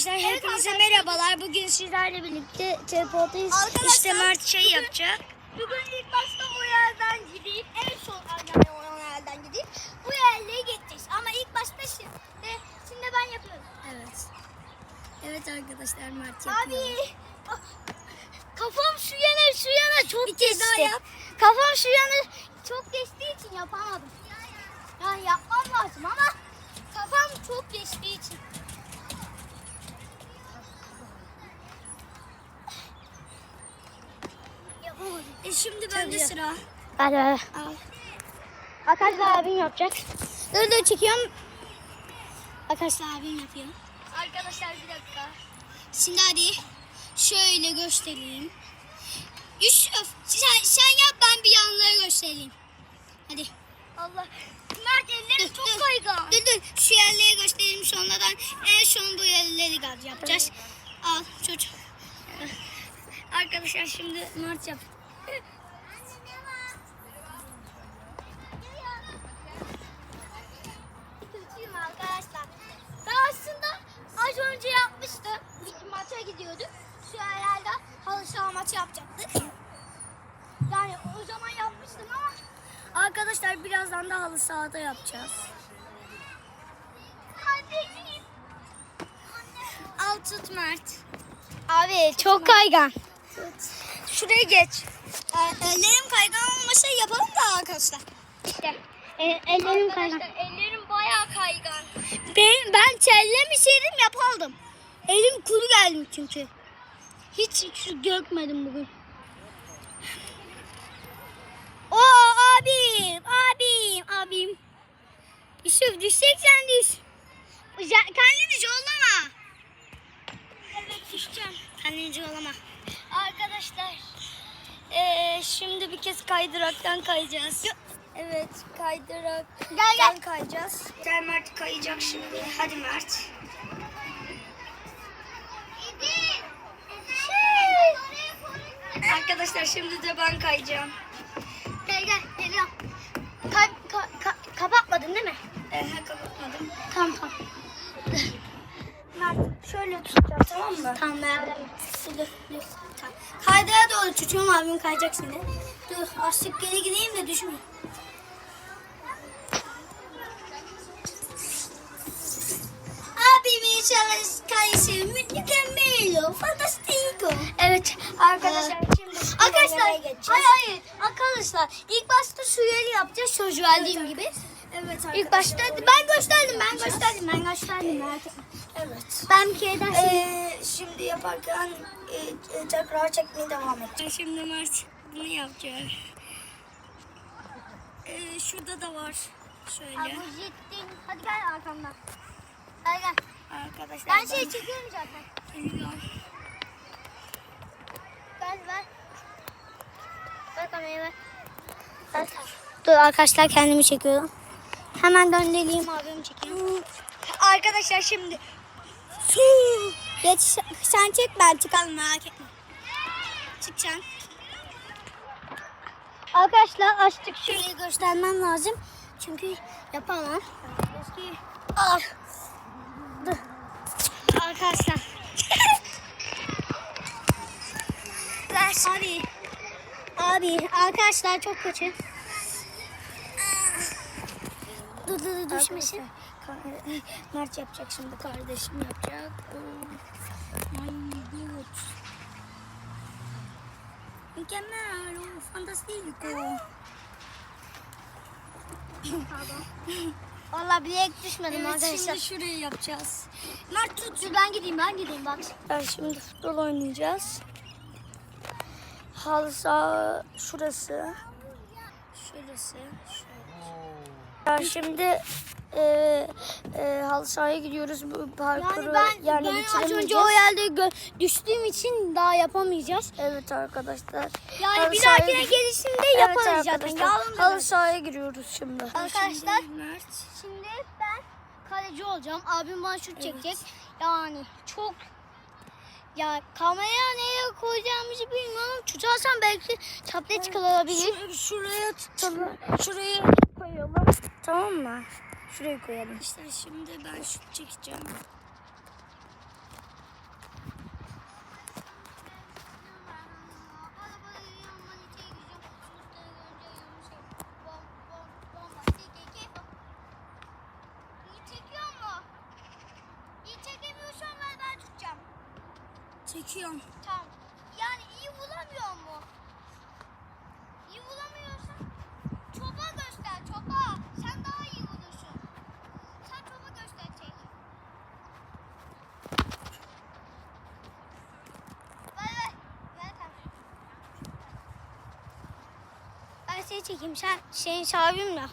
Arkadaşlar hepinize merhabalar. Bugün sizlerle birlikte teleportayız. Arkadaşlar, İşte Mert şey bugün- yapacak. Bugün ilk başta o yerden gideyim. En son yerden o yerden gideyim. Bu yerlere gideceğiz. Ama ilk başta şimdi, şimdi ben yapıyorum. Evet. Evet arkadaşlar Mert yapıyor. Abi ah, kafam şu yana şu yana çok Bir geçti. daha yap. Kafam şu yana çok geçtiği için yapamadım. Yani yapmam lazım ama kafam çok geçtiği için. Yapamadım. E şimdi bende sıra. Hadi hadi. Al. Arkadaşlar abim yapacak. Dur dur çekiyorum. Arkadaşlar abim yapıyor. Arkadaşlar bir dakika. Şimdi hadi şöyle göstereyim. Yusuf sen, sen yap ben bir yanları göstereyim. Hadi. Allah. Mert ellerim çok kaygan. Dur dur şu yerleri göstereyim sonradan en son bu yerleri yapacağız. Al çocuk. Arkadaşlar şimdi Mert yap. Kötüyüm arkadaşlar. Ben aslında az önce yapmıştım. Bir maça gidiyorduk. Şu herhalde halı saha maçı yapacaktık. Yani o zaman yapmıştım ama Arkadaşlar birazdan da halı sahada yapacağız. anneciğim. Al tut Mert. Abi çok kaygan. Şuraya geç. Ee, ellerim kaygan olmasa yapalım da arkadaşlar. İşte e, ellerim kaygan. Ellerim bayağı kaygan. Ben, ben terlemişeydim yapalım. Elim kuru geldim çünkü. Hiç su dökmedim bugün. Oo abim, abim, abim. Yusuf düşeceksen düş. Uza- Kendini zorlama. Evet düşeceğim. Kendini zorlama. Arkadaşlar Ee, şimdi bir kez kaydıraktan kayacağız. Evet, kaydırak. Gel, gel. kayacağız. Gel Mert kayacak şimdi. Hadi Mert. Arkadaşlar şimdi de ben kayacağım. Gel gel geliyorum. Ka ka ka kapatmadın değil mi? Ee, kapatmadım. Tamam tamam. Mert şöyle tutacağım tamam mı? Tamam dur. Tamam. Kaydıra doğru tutuyorum abim kayacak şimdi. Dur açtık geri gideyim de düşme. Abimin çalış kayışı mükemmel, fantastico. Evet arkadaşlar Ee, şimdi Arkadaşlar, hayır hayır arkadaşlar ilk başta su yeri yapacağız söz verdiğim gibi. Evet İlk başta ben gösterdim ben gösterdim ben gösterdim. Evet. Ben bir kere daha şey- Ee, şimdi yaparken e, e, tekrar çekmeye devam edeceğim. Şimdi Mert bunu yapacak. Ee, şurada da var. Şöyle. Abi ciddi. Hadi gel arkamdan. Gel gel. Arkadaşlar Ben şey çekiyorum zaten. Biliyorum. Ver ver. Ver kamerayı ver. Ver. Dur arkadaşlar kendimi çekiyorum. Hemen döndüreyim abimi çekeyim. Arkadaşlar şimdi. Geç sen çek ben çıkalım merak etme. Çıkacaksın. Arkadaşlar açtık şurayı göstermem lazım. Çünkü yapamam. Ah. Arkadaşlar. Abi. Abi arkadaşlar çok kötü. Dur dur dur düşmesin. Mert yapacak şimdi kardeşim yapacak. Oh Mükemmel. Oh, fantastico. Valla bilek düşmedim Evet arkadaşlar. şimdi şurayı yapacağız. Mert tut. Dur ben gideyim ben gideyim bak. Ben şimdi futbol oynayacağız. Halı saha şurası. Şurası. Şöyle. Ya şimdi e, e, halı sahaya gidiyoruz. Bu parkuru Yani ben, yani ben az önce o yerde gö- düştüğüm için daha yapamayacağız. Evet arkadaşlar. Yani Halı bir sahaya dahakine gi- gelişinde Evet yaparız zaten. Halı sahaya giriyoruz şimdi. Arkadaşlar. Şimdi ben kaleci olacağım. Abim bana şut çekecek. Yani çok ya kameraya nereye koyacağımızı bilmiyorum. Tutarsam belki tablet kalabilir. Şu, şuraya tutalım. Şuraya koyalım. Tamam mı? Şuraya koyalım. Arkadaşlar şimdi ben şut çekeceğim. Çekiyorum. Seni çekeyim. Sen şeyin sahibim ya.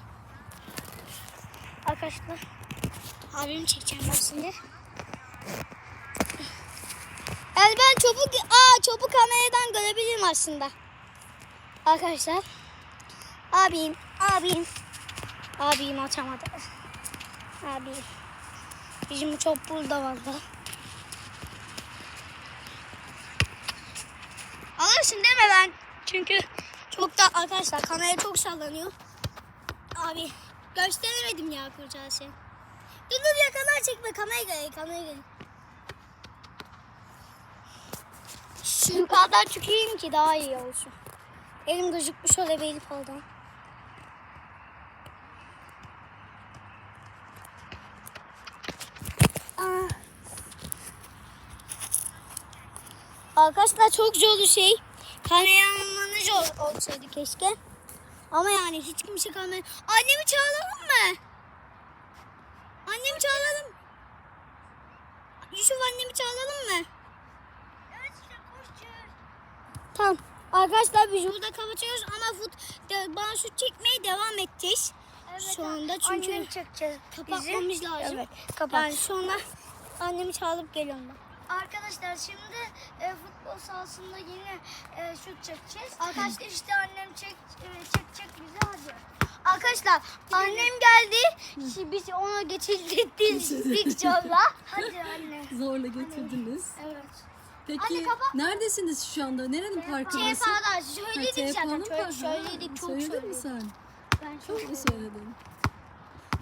Arkadaşlar. Abimi çekeceğim ben şimdi. Yani ben çopu, aa çopu kameradan görebilirim aslında. Arkadaşlar. Abim, abim. Abim atamadı. Abim. Bizim çöp burada valla. Alırsın mi ben? Çünkü çok da arkadaşlar kamera çok sallanıyor. Abi gösteremedim ya kuracağı şey. Dur dur yakalar çekme kameraya gel kameraya gel. Şu yukarıdan çıkayım ki daha iyi olsun. Elim gözükmüş olabilir falan. Aa. Arkadaşlar çok zor bir şey. Kameramanı zor olsaydı keşke. Ama yani hiç kimse kamera... Annemi çağıralım mı? Annemi çağıralım. Yusuf annemi çağıralım mı? Evet işte koşacağız. Tamam. Arkadaşlar biz burada kapatıyoruz ama fut, de, bana şut çekmeye devam edeceğiz. Evet, Şu anda çünkü annem çekeceğiz. Kapatmamız lazım. Evet, kapat. Yani sonra annemi çağırıp geliyorum ben. Arkadaşlar şimdi e, futbol sahasında yine e, şut çekeceğiz. Arkadaşlar işte annem çek, e, çekecek bizi hadi. Arkadaşlar annem geldi. Şimdi biz ona getirdik zorla. Hadi anne. Zorla getirdiniz. Evet. Peki Anne, kapat. neredesiniz şu anda? Nerenin parkındasın? TFA'da söyledik zaten. TFA'nın parkı. söyledik çok Söyledin söyledik. mi sen? Ben Çok mu söyledin?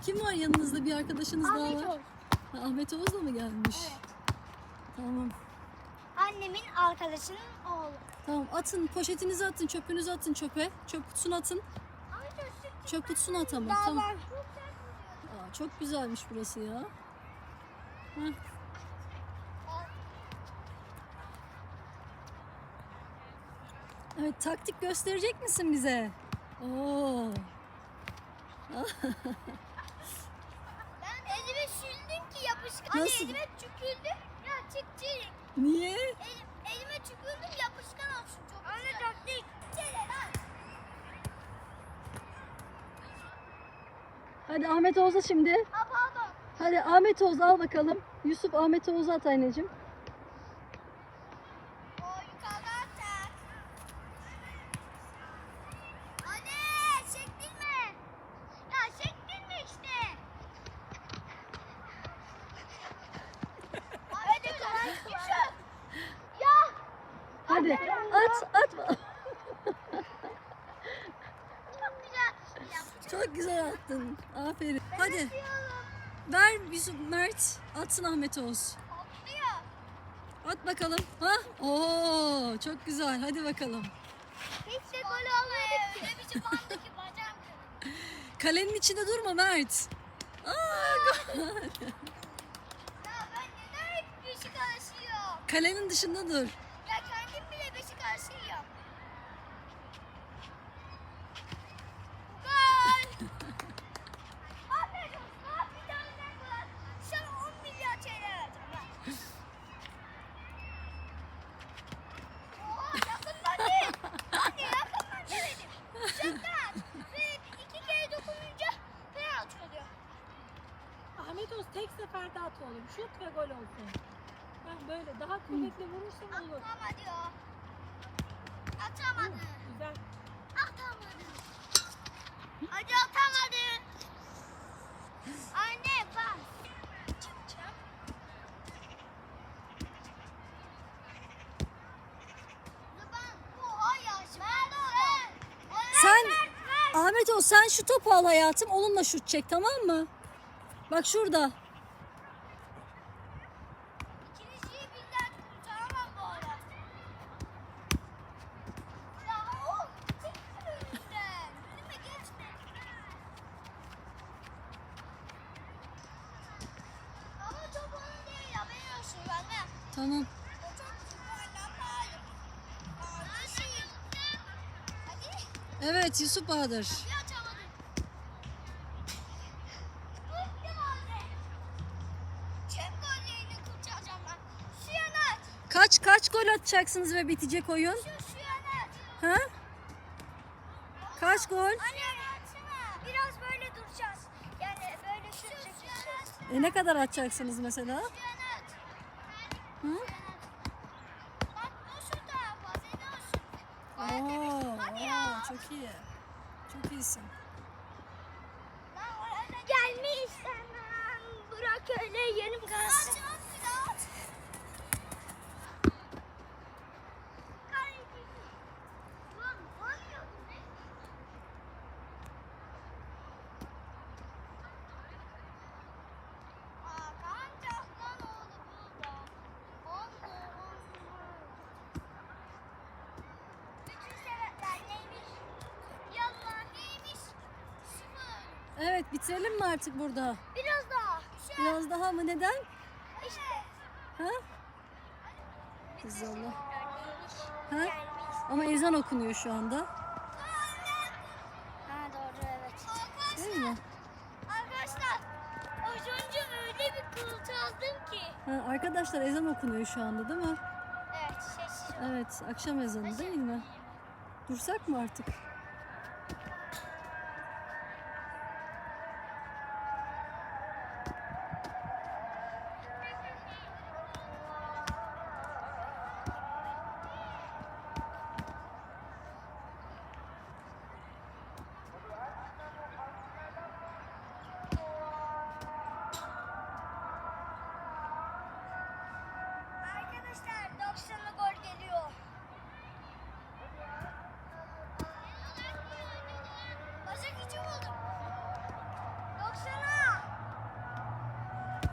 Kim var yanınızda? Bir arkadaşınız daha Ahmet var. Ha, Ahmet Oğuz da mı gelmiş? Tamam. Annemin arkadaşının oğlu. Tamam atın poşetinizi atın çöpünüzü atın çöpe. Çöp kutusuna atın. Çöp kutusuna at ama. Tamam. Aa, çok güzelmiş burası ya. Heh. Evet taktik gösterecek misin bize? Oo. Ben elime sürdüm ki yapışkan. Nasıl? Elime tükürdü. Çıkacak. Niye? Elim, elime tükürdüm yapışkan olsun çok Anne taktik. Hadi Ahmet Oğuz'a şimdi. Ha pardon. Hadi Ahmet Oğuz al bakalım. Yusuf Ahmet Oğuz'a at anneciğim. O yukarıda atar. Anne çektirme. Ya çektirme işte. Hadi Yusuf. Ya. Hadi at at. Çok güzel. Ya, Çok güzel attın. Aferin. Hadi ver Yusuf Mert atsın Ahmet Oğuz. At bakalım. Ha? Oo çok güzel. Hadi bakalım. Hiç de gol olmadı ki. Bir şey bandı ki bacağım. Kalenin içinde durma Mert. Aa, gol. Ya ben neden hep Beşiktaşlıyım? Kalenin dışında dur. Beto sen şu topu al hayatım. Onunla şut çek tamam mı? Bak şurada. Tamam. Evet Yusuf Bahadır. Gol atacaksınız ve bitecek oyun? Ha? Kaç gol? Biraz böyle duracağız. Yani böyle. E ne kadar atacaksınız mesela? Hı? Oo, çok iyi. Çok iyisin. Gelme istemem. Bırak öyle yerim kalsın. Evet bitirelim mi artık burada? Biraz daha. Şu an Biraz daha mı? Neden? işte. Ha? Güzel. Neymiş? Ha? Ama ezan okunuyor şu anda. Ha doğru evet. Değil mi? Arkadaşlar az önce öyle bir kılıç aldım ki. Ha, arkadaşlar ezan okunuyor şu anda değil mi? Evet sessiz. Evet akşam ezanı değil mi? Dursak mı artık?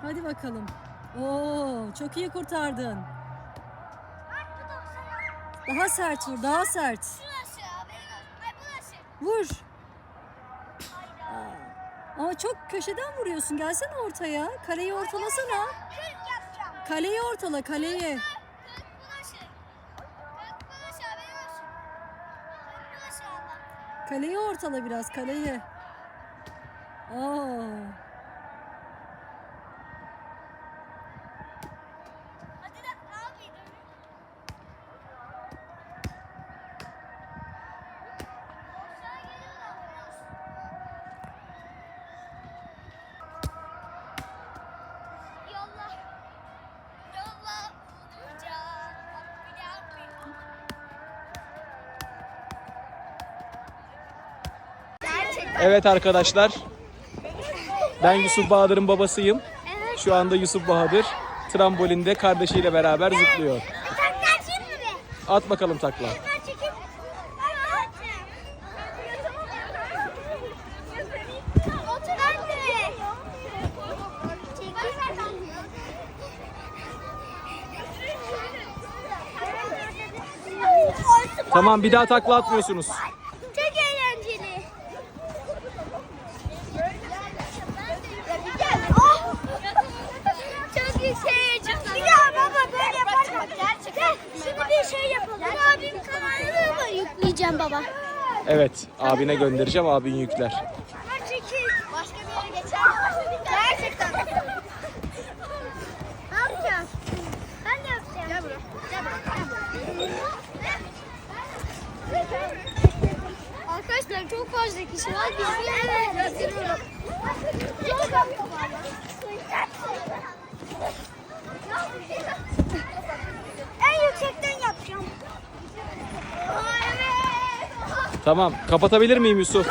Hadi bakalım. Oo, çok iyi kurtardın. Bak bu 90'a. Daha sert vur, daha sert. Vur. Ama çok köşeden vuruyorsun. Gelsene ortaya. Kaleyi ortalasana. 40 yapacağım. Kaleyi ortala, kaleyi. 40 burası. 40 burası haberin olsun. 40 burası valla. Kaleyi ortala biraz, kaleyi. Oo. Evet arkadaşlar. Ben Yusuf Bahadır'ın babasıyım. Şu anda Yusuf Bahadır trambolinde kardeşiyle beraber zıplıyor. At bakalım takla. Tamam bir daha takla atmıyorsunuz. Çok eğlenceli. Oh! Çok yüksek. Bir daha baba böyle yaparsak. Gerçekten. Şimdi bir şey yapalım. Ben abim kanalına mı yükleyeceğim baba? Evet abine göndereceğim abin yükler. Ben çekil. Başka bir yere geçer. Gerçekten. Ne yapacağız? Ben de yapacağım. Gel buraya. Gel buraya. Arkadaşlar çok fazla kişi var. Biz evet. Getiriyorum. En yüksekten yapacağım. Aa, evet. Tamam kapatabilir miyim Yusuf?